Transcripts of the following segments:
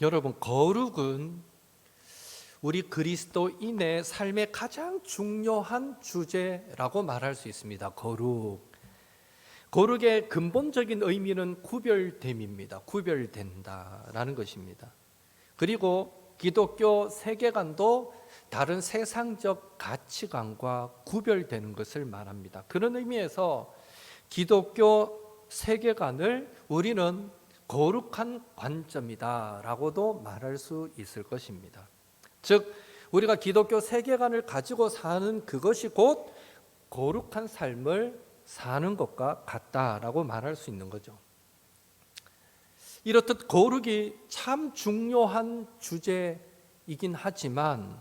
여러분 거룩은 우리 그리스도인의 삶의 가장 중요한 주제라고 말할 수 있습니다. 거룩. 거룩의 근본적인 의미는 구별됨입니다. 구별된다라는 것입니다. 그리고 기독교 세계관도 다른 세상적 가치관과 구별되는 것을 말합니다. 그런 의미에서 기독교 세계관을 우리는 거룩한 관점이다라고도 말할 수 있을 것입니다. 즉 우리가 기독교 세계관을 가지고 사는 그것이 곧 거룩한 삶을 사는 것과 같다라고 말할 수 있는 거죠. 이렇듯 거룩이 참 중요한 주제이긴 하지만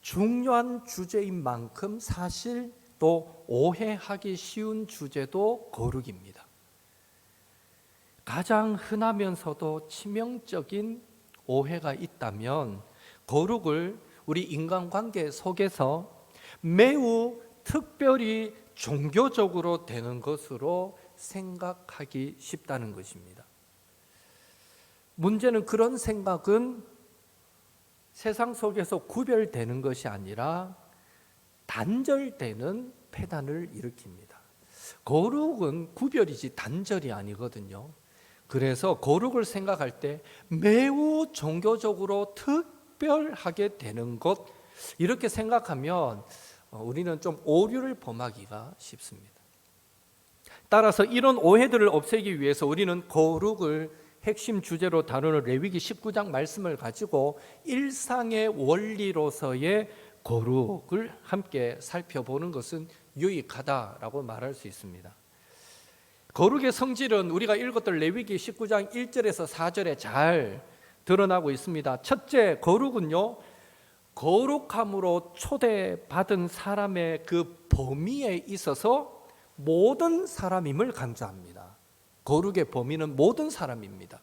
중요한 주제인 만큼 사실 또 오해하기 쉬운 주제도 거룩입니다. 가장 흔하면서도 치명적인 오해가 있다면 거룩을 우리 인간관계 속에서 매우 특별히 종교적으로 되는 것으로 생각하기 쉽다는 것입니다. 문제는 그런 생각은 세상 속에서 구별되는 것이 아니라 단절되는 폐단을 일으킵니다. 거룩은 구별이지 단절이 아니거든요. 그래서 거룩을 생각할 때 매우 종교적으로 특별하게 되는 것 이렇게 생각하면 어, 우리는 좀 오류를 범하기가 쉽습니다. 따라서 이런 오해들을 없애기 위해서 우리는 거룩을 핵심 주제로 다루는 레위기 19장 말씀을 가지고 일상의 원리로서의 거룩을 함께 살펴보는 것은 유익하다라고 말할 수 있습니다. 거룩의 성질은 우리가 읽었던 레위기 19장 1절에서 4절에 잘 드러나고 있습니다. 첫째, 거룩은요. 거룩함으로 초대받은 사람의 그 범위에 있어서 모든 사람임을 강조합니다. 거룩의 범위는 모든 사람입니다.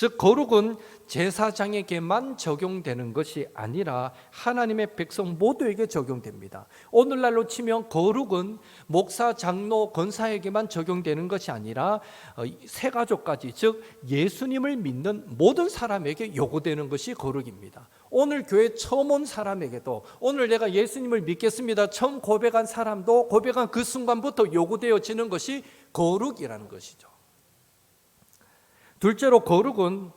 즉 거룩은 제사장에게만 적용되는 것이 아니라 하나님의 백성 모두에게 적용됩니다. 오늘날로 치면 거룩은 목사, 장로, 권사에게만 적용되는 것이 아니라 어, 세 가족까지 즉 예수님을 믿는 모든 사람에게 요구되는 것이 거룩입니다. 오늘 교회 처음 온 사람에게도 오늘 내가 예수님을 믿겠습니다. 처음 고백한 사람도 고백한 그 순간부터 요구되어지는 것이 거룩이라는 것이죠. 둘째로 거룩은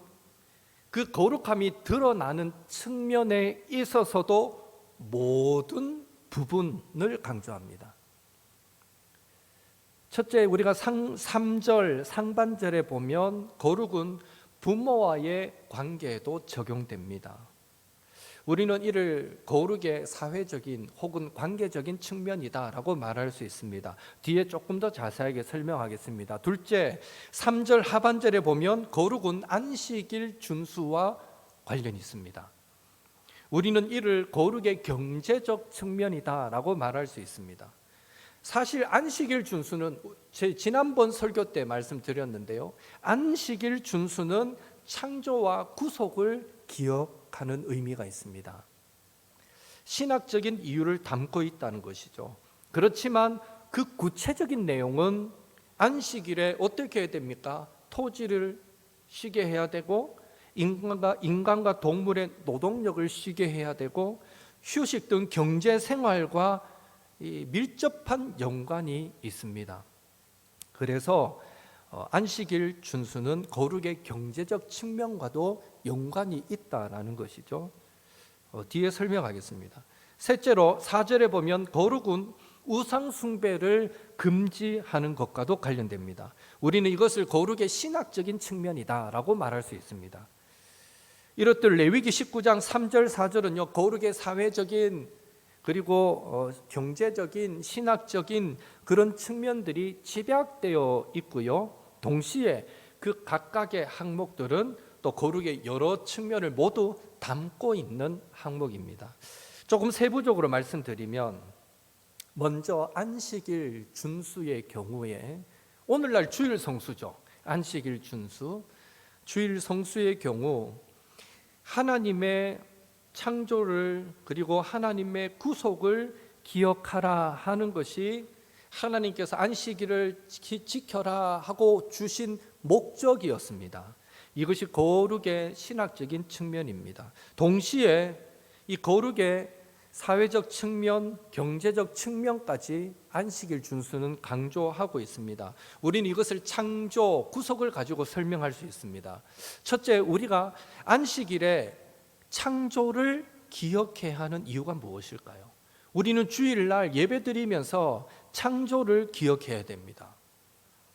그 거룩함이 드러나는 측면에 있어서도 모든 부분을 강조합니다. 첫째 우리가 상, 3절 상반절에 보면 거룩은 부모와의 관계에도 적용됩니다. 우리는 이를 거룩의 사회적인 혹은 관계적인 측면이다라고 말할 수 있습니다. 뒤에 조금 더 자세하게 설명하겠습니다. 둘째, 3절 하반절에 보면 거룩은 안식일 준수와 관련이 있습니다. 우리는 이를 거룩의 경제적 측면이다라고 말할 수 있습니다. 사실 안식일 준수는 제 지난번 설교 때 말씀드렸는데요. 안식일 준수는 창조와 구속을 기억 하는 의미가 있습니다. 신학적인 이유를 담고 있다는 것이죠. 그렇지만 그 구체적인 내용은 안식일에 어떻게 해야 됩니까? 토지를 쉬게 해야 되고 인간과 인간과 동물의 노동력을 쉬게 해야 되고 휴식 등 경제 생활과 밀접한 연관이 있습니다. 그래서 어, 안식일 준수는 거룩의 경제적 측면과도 연관이 있다라는 것이죠. 어, 뒤에 설명하겠습니다. 셋째로 4절에 보면 거룩은 우상 숭배를 금지하는 것과도 관련됩니다. 우리는 이것을 거룩의 신학적인 측면이다라고 말할 수 있습니다. 이렇듯 레위기 19장 3절 4절은요 거룩의 사회적인 그리고 어, 경제적인 신학적인 그런 측면들이 집약되어 있고요. 동시에 그 각각의 항목들은 또 거룩의 여러 측면을 모두 담고 있는 항목입니다. 조금 세부적으로 말씀드리면 먼저 안식일 준수의 경우에 오늘날 주일 성수죠. 안식일 준수. 주일 성수의 경우 하나님의 창조를 그리고 하나님의 구속을 기억하라 하는 것이 하나님께서 안식일을 지켜라 하고 주신 목적이었습니다. 이것이 거룩의 신학적인 측면입니다. 동시에 이 거룩의 사회적 측면, 경제적 측면까지 안식일 준수는 강조하고 있습니다. 우리는 이것을 창조, 구속을 가지고 설명할 수 있습니다. 첫째, 우리가 안식일에 창조를 기억해야 하는 이유가 무엇일까요? 우리는 주일날 예배드리면서 창조를 기억해야 됩니다.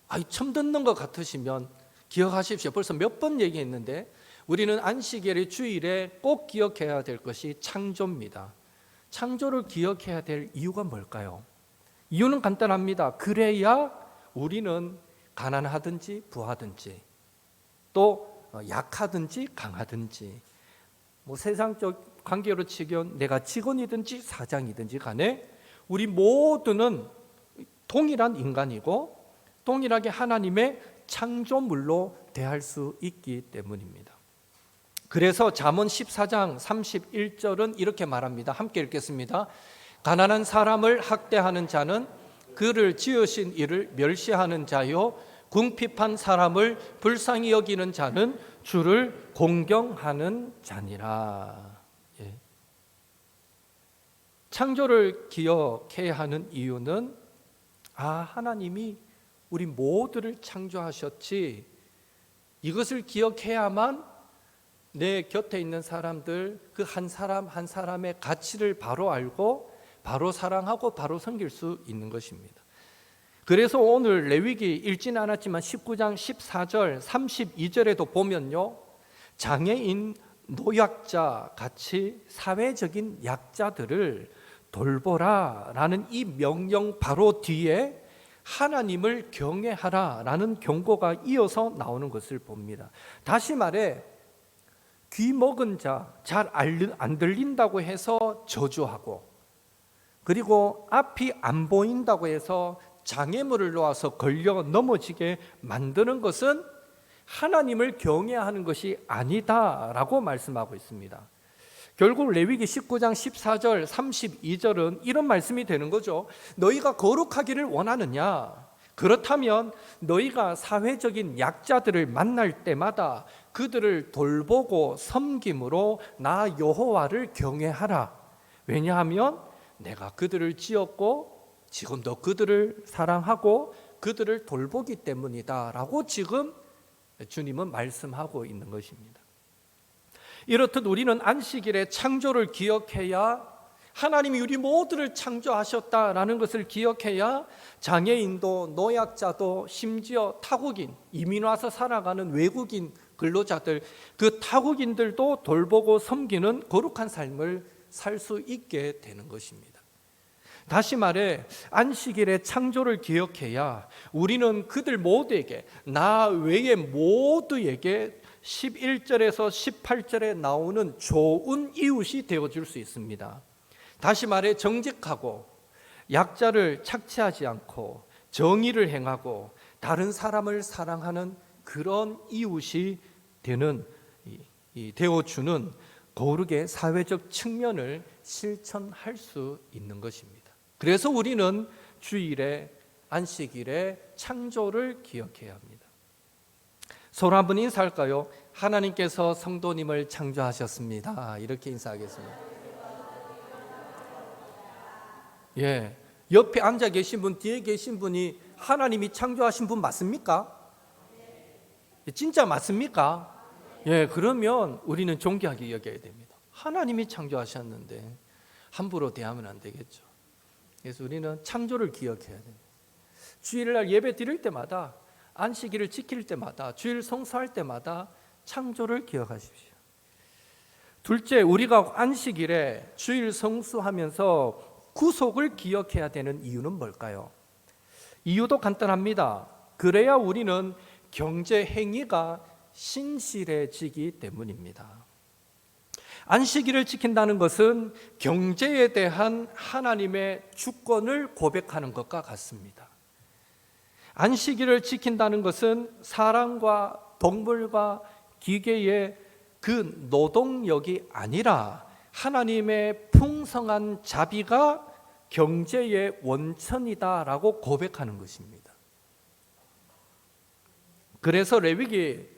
아, 처음 듣는 것 같으시면 기억하십시오. 벌써 몇 번 얘기했는데 우리는 안식일의 주일에 꼭 기억해야 될 것이 창조입니다. 창조를 기억해야 될 이유가 뭘까요? 이유는 간단합니다. 그래야 우리는 가난하든지 부하든지 또 약하든지 강하든지 뭐 세상적 관계로 치면 내가 직원이든지 사장이든지 간에 우리 모두는 동일한 인간이고 동일하게 하나님의 창조물로 대할 수 있기 때문입니다. 그래서 잠언 14장 31절은 이렇게 말합니다. 함께 읽겠습니다. 가난한 사람을 학대하는 자는 그를 지으신 이를 멸시하는 자요 궁핍한 사람을 불쌍히 여기는 자는 주를 공경하는 자니라. 예. 창조를 기억해야 하는 이유는 아 하나님이 우리 모두를 창조하셨지 이것을 기억해야만 내 곁에 있는 사람들 그 한 사람 한 사람의 가치를 바로 알고 바로 사랑하고 바로 섬길 수 있는 것입니다. 그래서 오늘 레위기 읽지는 않았지만 19장 14절 32절에도 보면요. 장애인 노약자 같이 사회적인 약자들을 돌보라라는 이 명령 바로 뒤에 하나님을 경외하라라는 경고가 이어서 나오는 것을 봅니다. 다시 말해 귀 먹은 자, 잘 안 들린다고 해서 저주하고 그리고 앞이 안 보인다고 해서 장애물을 놓아서 걸려 넘어지게 만드는 것은 하나님을 경외하는 것이 아니다라고 말씀하고 있습니다. 결국 레위기 19장 14절 32절은 이런 말씀이 되는 거죠. 너희가 거룩하기를 원하느냐? 그렇다면 너희가 사회적인 약자들을 만날 때마다 그들을 돌보고 섬김으로 나 여호와를 경외하라. 왜냐하면 내가 그들을 지었고 지금도 그들을 사랑하고 그들을 돌보기 때문이다라고 지금 주님은 말씀하고 있는 것입니다. 이렇듯 우리는 안식일의 창조를 기억해야 하나님이 우리 모두를 창조하셨다라는 것을 기억해야 장애인도 노약자도 심지어 타국인 이민 와서 살아가는 외국인 근로자들 그 타국인들도 돌보고 섬기는 거룩한 삶을 살 수 있게 되는 것입니다. 다시 말해 안식일의 창조를 기억해야 우리는 그들 모두에게 나 외의 모두에게 11절에서 18절에 나오는 좋은 이웃이 되어 줄 수 있습니다. 다시 말해 정직하고 약자를 착취하지 않고 정의를 행하고 다른 사람을 사랑하는 그런 이웃이 되는 되어 주는 거룩의 사회적 측면을 실천할 수 있는 것입니다. 그래서 우리는 주일에 안식일에 창조를 기억해야 합니다. 서로 한번 인사할까요? 하나님께서 성도님을 창조하셨습니다. 이렇게 인사하겠습니다. 예. 옆에 앉아 계신 분, 뒤에 계신 분이 하나님이 창조하신 분 맞습니까? 진짜 맞습니까? 예, 그러면 우리는 존귀하게 여겨야 됩니다. 하나님이 창조하셨는데 함부로 대하면 안 되겠죠. 그래서 우리는 창조를 기억해야 됩니다. 주일날 예배 드릴 때마다 안식일을 지킬 때마다 주일 성수할 때마다 창조를 기억하십시오. 둘째, 우리가 안식일에 주일 성수하면서 구속을 기억해야 되는 이유는 뭘까요? 이유도 간단합니다. 그래야 우리는 경제 행위가 신실해지기 때문입니다. 안식일을 지킨다는 것은 경제에 대한 하나님의 주권을 고백하는 것과 같습니다. 안식일을 지킨다는 것은 사람과 동물과 기계의 그 노동력이 아니라 하나님의 풍성한 자비가 경제의 원천이다라고 고백하는 것입니다. 그래서 레위기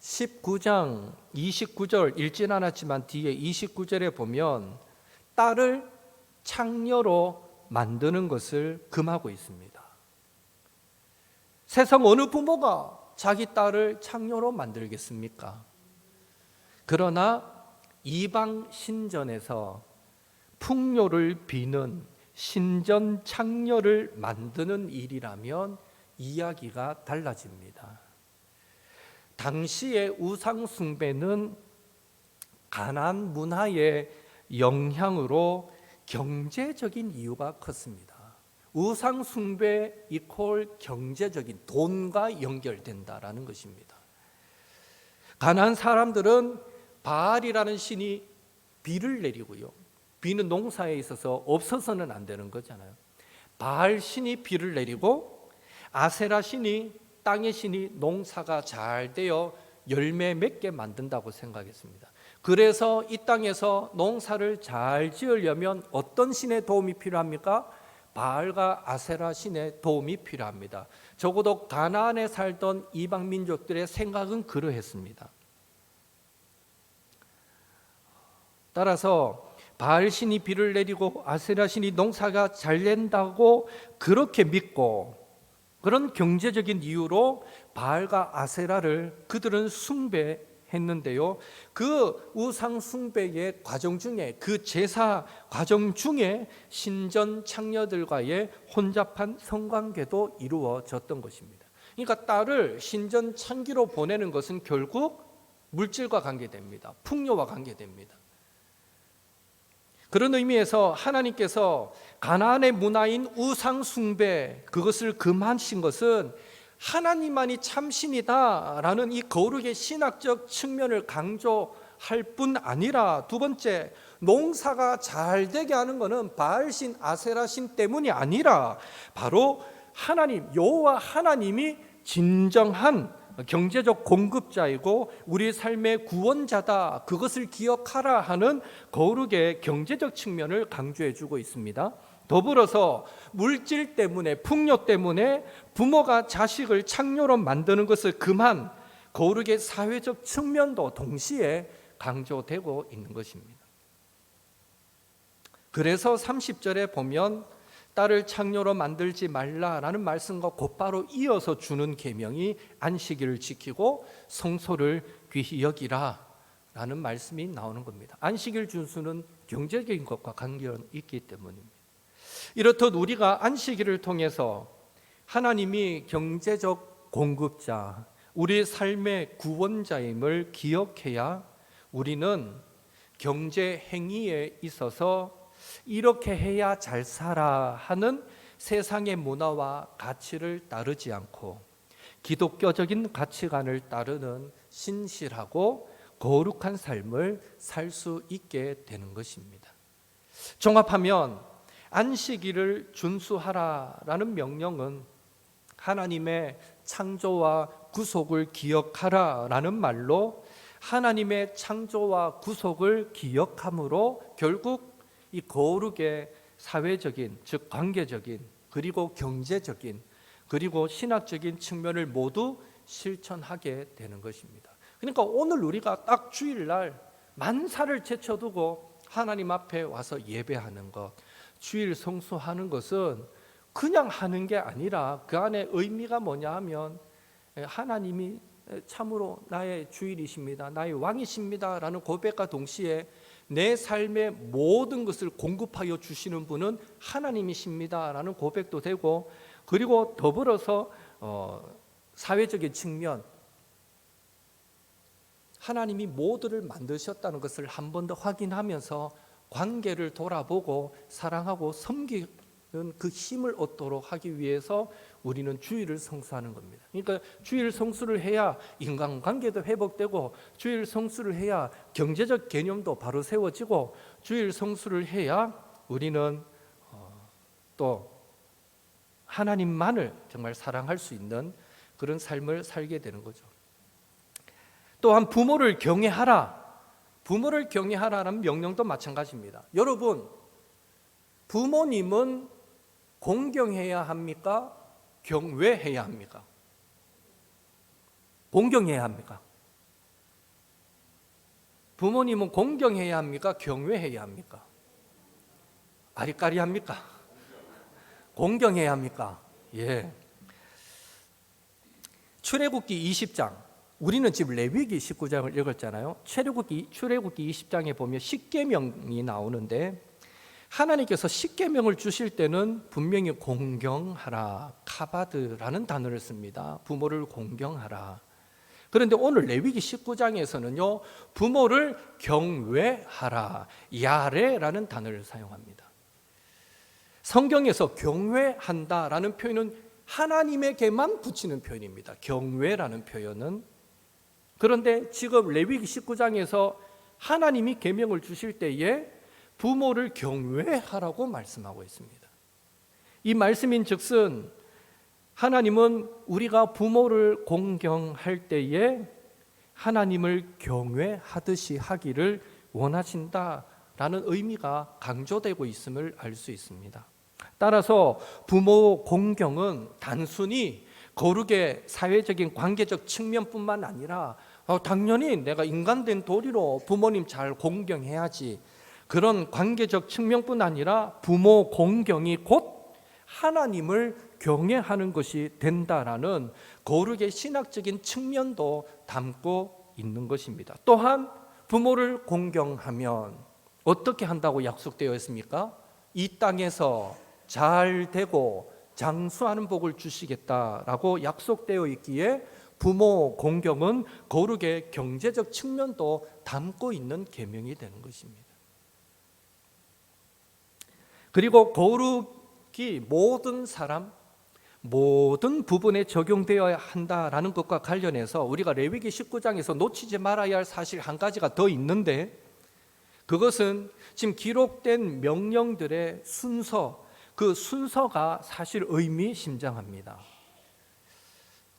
19장 29절 읽진 않았지만 뒤에 29절에 보면 딸을 창녀로 만드는 것을 금하고 있습니다. 세상 어느 부모가 자기 딸을 창녀로 만들겠습니까? 그러나 이방 신전에서 풍요를 비는 신전 창녀를 만드는 일이라면 이야기가 달라집니다. 당시의 우상 숭배는 가난 문화의 영향으로 경제적인 이유가 컸습니다. 우상 숭배 이콜 경제적인 돈과 연결된다라는 것입니다. 가난 사람들은 바알이라는 신이 비를 내리고요. 비는 농사에 있어서 없어서는 안 되는 거잖아요. 바알 신이 비를 내리고 아세라 신이 땅의 신이 농사가 잘 되어 열매 맺게 만든다고 생각했습니다. 그래서 이 땅에서 농사를 잘 지으려면 어떤 신의 도움이 필요합니까? 바알과 아세라 신의 도움이 필요합니다. 적어도 가나안에 살던 이방 민족들의 생각은 그러했습니다. 따라서 바알 신이 비를 내리고 아세라 신이 농사가 잘 된다고 그렇게 믿고 그런 경제적인 이유로 바알과 아세라를 그들은 숭배 했는데요. 그 우상 숭배의 과정 중에 그 제사 과정 중에 신전 창녀들과의 혼잡한 성관계도 이루어졌던 것입니다. 그러니까 딸을 신전 창기로 보내는 것은 결국 물질과 관계됩니다. 풍요와 관계됩니다. 그런 의미에서 하나님께서 가나안의 문화인 우상 숭배 그것을 금하신 것은 하나님만이 참신이다라는 이 거룩의 신학적 측면을 강조할 뿐 아니라 두 번째 농사가 잘 되게 하는 것은 바알신 아세라신 때문이 아니라 바로 하나님 여호와 하나님이 진정한 경제적 공급자이고 우리 삶의 구원자다. 그것을 기억하라 하는 거룩의 경제적 측면을 강조해 주고 있습니다. 더불어서 물질 때문에 풍요 때문에 부모가 자식을 창녀로 만드는 것을 금한 거룩의 사회적 측면도 동시에 강조되고 있는 것입니다. 그래서 30절에 보면 딸을 창녀로 만들지 말라라는 말씀과 곧바로 이어서 주는 계명이 안식일을 지키고 성소를 귀히 여기라라는 말씀이 나오는 겁니다. 안식일 준수는 경제적인 것과 관계가 있기 때문입니다. 이렇듯 우리가 안식일을 통해서 하나님이 경제적 공급자, 우리 삶의 구원자임을 기억해야 우리는 경제 행위에 있어서 이렇게 해야 잘 살아 하는 세상의 문화와 가치를 따르지 않고 기독교적인 가치관을 따르는 신실하고 거룩한 삶을 살 수 있게 되는 것입니다. 종합하면 안식일을 준수하라라는 명령은 하나님의 창조와 구속을 기억하라라는 말로 하나님의 창조와 구속을 기억함으로 결국 이 거룩의 사회적인 즉 관계적인 그리고 경제적인 그리고 신학적인 측면을 모두 실천하게 되는 것입니다. 그러니까 오늘 우리가 딱 주일날 만사를 제쳐두고 하나님 앞에 와서 예배하는 것, 주일 성수하는 것은 그냥 하는 게 아니라 그 안에 의미가 뭐냐 하면 하나님이 참으로 나의 주일이십니다. 나의 왕이십니다 라는 고백과 동시에 내 삶의 모든 것을 공급하여 주시는 분은 하나님이십니다 라는 고백도 되고 그리고 더불어서 어, 사회적인 측면 하나님이 모두를 만드셨다는 것을 한 번 더 확인하면서 관계를 돌아보고 사랑하고 섬기는 그 힘을 얻도록 하기 위해서 우리는 주일을 성수하는 겁니다. 그러니까 주일 성수를 해야 인간관계도 회복되고 주일 성수를 해야 경제적 개념도 바로 세워지고 주일 성수를 해야 우리는 어, 또 하나님만을 정말 사랑할 수 있는 그런 삶을 살게 되는 거죠. 또한 부모를 경외하라. 부모를 경외하라는 명령도 마찬가지입니다. 여러분, 부모님은 공경해야 합니까? 경외해야 합니까? 공경해야 합니까? 부모님은 공경해야 합니까? 경외해야 합니까? 아리까리 합니까? 공경해야 합니까? 예. 출애굽기 20장 우리는 지금 레위기 19장을 읽었잖아요. 출애굽기 출애굽기 20장에 보면 십계명이 나오는데 하나님께서 십계명을 주실 때는 분명히 공경하라 카바드라는 단어를 씁니다. 부모를 공경하라. 그런데 오늘 레위기 19장에서는요. 부모를 경외하라 야레라는 단어를 사용합니다. 성경에서 경외한다라는 표현은 하나님에게만 붙이는 표현입니다. 경외라는 표현은 그런데 지금 레위기 19장에서 하나님이 계명을 주실 때에 부모를 경외하라고 말씀하고 있습니다. 이 말씀인즉슨 하나님은 우리가 부모를 공경할 때에 하나님을 경외하듯이 하기를 원하신다라는 의미가 강조되고 있음을 알 수 있습니다. 따라서 부모 공경은 단순히 거룩의 사회적인 관계적 측면뿐만 아니라 어, 당연히 내가 인간된 도리로 부모님 잘 공경해야지 그런 관계적 측면뿐 아니라 부모 공경이 곧 하나님을 경외하는 것이 된다라는 거룩의 신학적인 측면도 담고 있는 것입니다. 또한 부모를 공경하면 어떻게 한다고 약속되어 있습니까? 이 땅에서 잘 되고 장수하는 복을 주시겠다라고 약속되어 있기에 부모 공경은 거룩의 경제적 측면도 담고 있는 계명이 되는 것입니다. 그리고 거룩이 모든 사람 모든 부분에 적용되어야 한다라는 것과 관련해서 우리가 레위기 19장에서 놓치지 말아야 할 사실 한 가지가 더 있는데 그것은 지금 기록된 명령들의 순서 그 순서가 사실 의미심장합니다.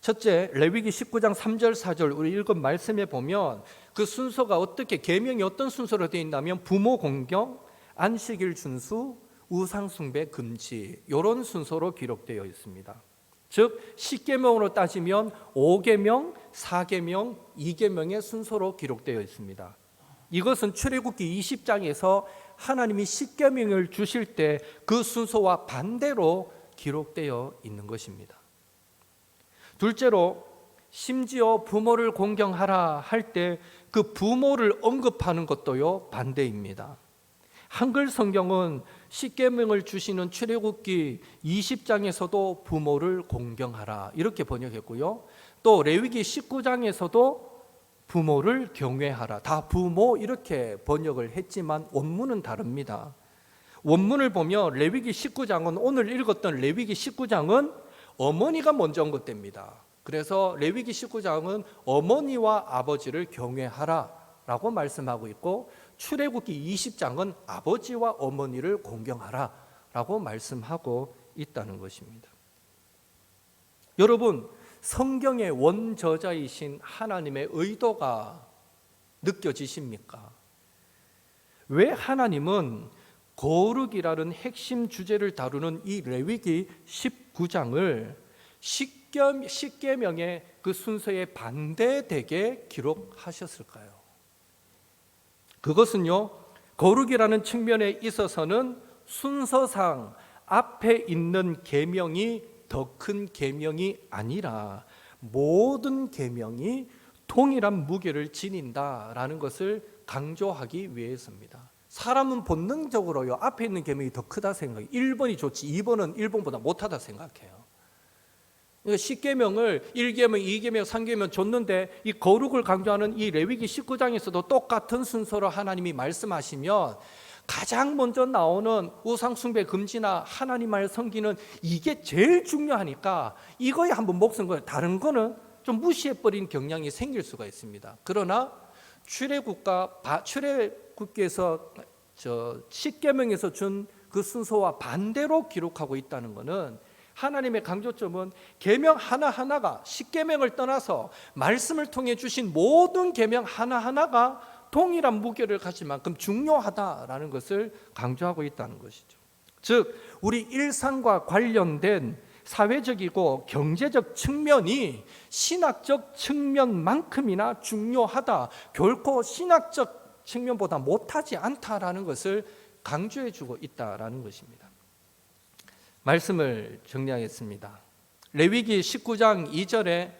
첫째, 레위기 19장 3절 4절 우리 읽은 말씀에 보면 그 순서가 어떻게 계명이 어떤 순서로 되어 있냐면 부모 공경, 안식일 준수, 우상 숭배 금지 이런 순서로 기록되어 있습니다. 즉 10계명으로 따지면 5계명, 4계명, 2계명의 순서로 기록되어 있습니다. 이것은 출애굽기 20장에서 하나님이 십계명을 주실 때 그 순서와 반대로 기록되어 있는 것입니다. 둘째로 심지어 부모를 공경하라 할 때 그 부모를 언급하는 것도요 반대입니다. 한글 성경은 십계명을 주시는 출애굽기 20장에서도 부모를 공경하라 이렇게 번역했고요. 또 레위기 19장에서도 부모를 경외하라. 다 부모 이렇게 번역을 했지만 원문은 다릅니다. 원문을 보면 레위기 19장은 오늘 읽었던 레위기 19장은 어머니가 먼저 언급됩니다. 그래서 레위기 19장은 어머니와 아버지를 경외하라라고 말씀하고 있고 출애굽기 20장은 아버지와 어머니를 공경하라라고 말씀하고 있다는 것입니다. 여러분 성경의 원저자이신 하나님의 의도가 느껴지십니까? 왜 하나님은 거룩이라는 핵심 주제를 다루는 이 레위기 19장을 십계명의 그 순서에 반대되게 기록하셨을까요? 그것은요 거룩이라는 측면에 있어서는 순서상 앞에 있는 계명이 더 큰 계명이 아니라 모든 계명이 동일한 무게를 지닌다라는 것을 강조하기 위해서입니다. 사람은 본능적으로 요 앞에 있는 계명이 더 크다 생각해. 1번이 좋지 2번은 1번보다 못하다 생각해요. 그러니까 10계명을 1계명, 2계명, 3계명 줬는데 이 거룩을 강조하는 이 레위기 19장에서도 똑같은 순서로 하나님이 말씀하시면 가장 먼저 나오는 우상 숭배 금지나 하나님을 섬기는 이게 제일 중요하니까 이거에 한번 목숨 걸 다른 거는 좀 무시해 버린 경향이 생길 수가 있습니다. 그러나 출애굽과 출애 굽께서 저 십계명에서 준 그 순서와 반대로 기록하고 있다는 것은 하나님의 강조점은 계명 하나하나가 십계명을 떠나서 말씀을 통해 주신 모든 계명 하나하나가 동일한 무게를 가질 만큼 중요하다라는 것을 강조하고 있다는 것이죠. 즉 우리 일상과 관련된 사회적이고 경제적 측면이 신학적 측면만큼이나 중요하다. 결코 신학적 측면보다 못하지 않다라는 것을 강조해 주고 있다라는 것입니다. 말씀을 정리하겠습니다. 레위기 19장 2절에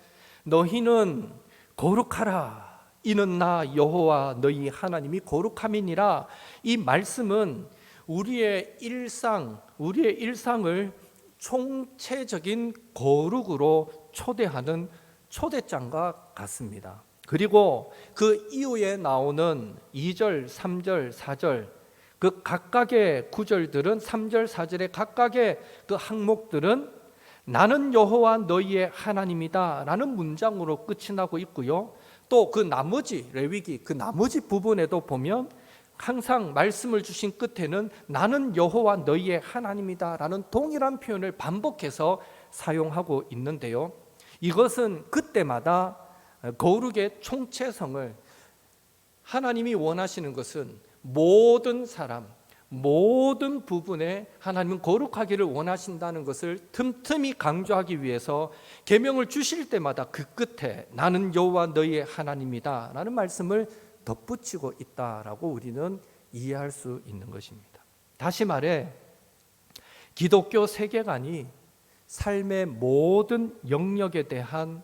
너희는 거룩하라 이는 나 여호와 너희 하나님이 거룩함이니라 이 말씀은 우리의 일상 우리의 일상을 총체적인 거룩으로 초대하는 초대장과 같습니다. 그리고 그 이후에 나오는 2절, 3절, 4절 그 각각의 구절들은 3절, 4절의 각각의 그 항목들은 나는 여호와 너희의 하나님이다라는 문장으로 끝이 나고 있고요. 또 그 나머지 레위기 그 나머지 부분에도 보면 항상 말씀을 주신 끝에는 나는 여호와 너희의 하나님이다라는 동일한 표현을 반복해서 사용하고 있는데요. 이것은 그때마다 거룩의 총체성을 하나님이 원하시는 것은 모든 사람, 모든 부분에 하나님은 거룩하기를 원하신다는 것을 틈틈이 강조하기 위해서 계명을 주실 때마다 그 끝에 나는 여호와 너희의 하나님이다라는 말씀을 덧붙이고 있다라고 우리는 이해할 수 있는 것입니다. 다시 말해 기독교 세계관이 삶의 모든 영역에 대한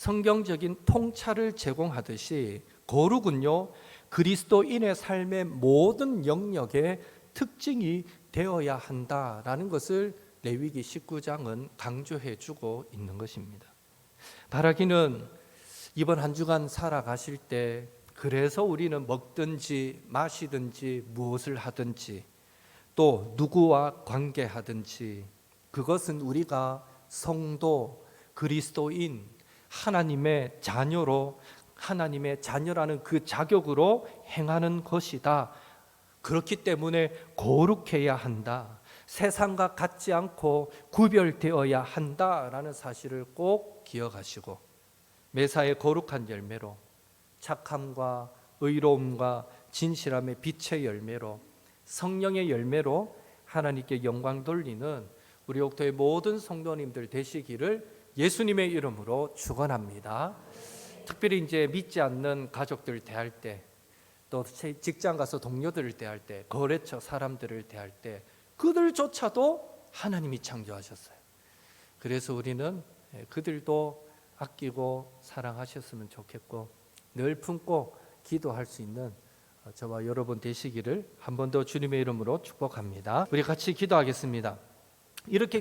성경적인 통찰을 제공하듯이 거룩은요 그리스도인의 삶의 모든 영역의 특징이 되어야 한다라는 것을 레위기 19장은 강조해 주고 있는 것입니다. 바라기는 이번 한 주간 살아가실 때 그래서 우리는 먹든지 마시든지 무엇을 하든지 또 누구와 관계하든지 그것은 우리가 성도 그리스도인 하나님의 자녀로 하나님의 자녀라는 그 자격으로 행하는 것이다. 그렇기 때문에 거룩해야 한다. 세상과 같지 않고 구별되어야 한다라는 사실을 꼭 기억하시고 매사의 거룩한 열매로 착함과 의로움과 진실함의 빛의 열매로 성령의 열매로 하나님께 영광 돌리는 우리 옥토의 모든 성도님들 되시기를 예수님의 이름으로 축원합니다. 특별히 이제 믿지 않는 가족들 대할 때, 또 직장 가서 동료들을 대할 때, 거래처 사람들을 대할 때, 그들조차도 하나님이 창조하셨어요. 그래서 우리는 그들도 아끼고 사랑하셨으면 좋겠고, 늘 품고 기도할 수 있는 저와 여러분 되시기를 한 번 더 주님의 이름으로 축복합니다. 우리 같이 기도하겠습니다. 이렇게